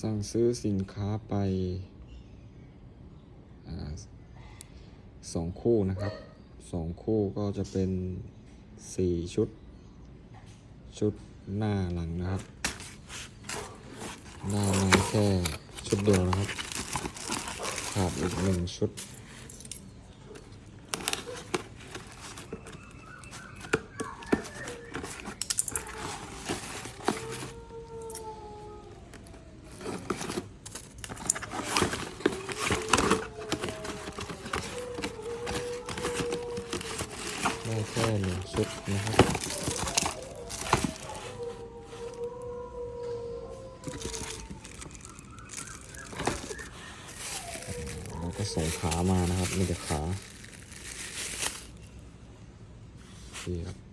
สั่งซื้อสินค้าไปอสองคู่นะครับสองคู่ก็จะเป็นสี่ชุด ชุดหน้าหลังนะครับได้มาแค่ชุดเดียวนะครับ ขาดอีกหนึ่งชุด แค่หนึ่งชุดนะครับเราก็ใส่ขามานะครับมีแต่ขาดีครับ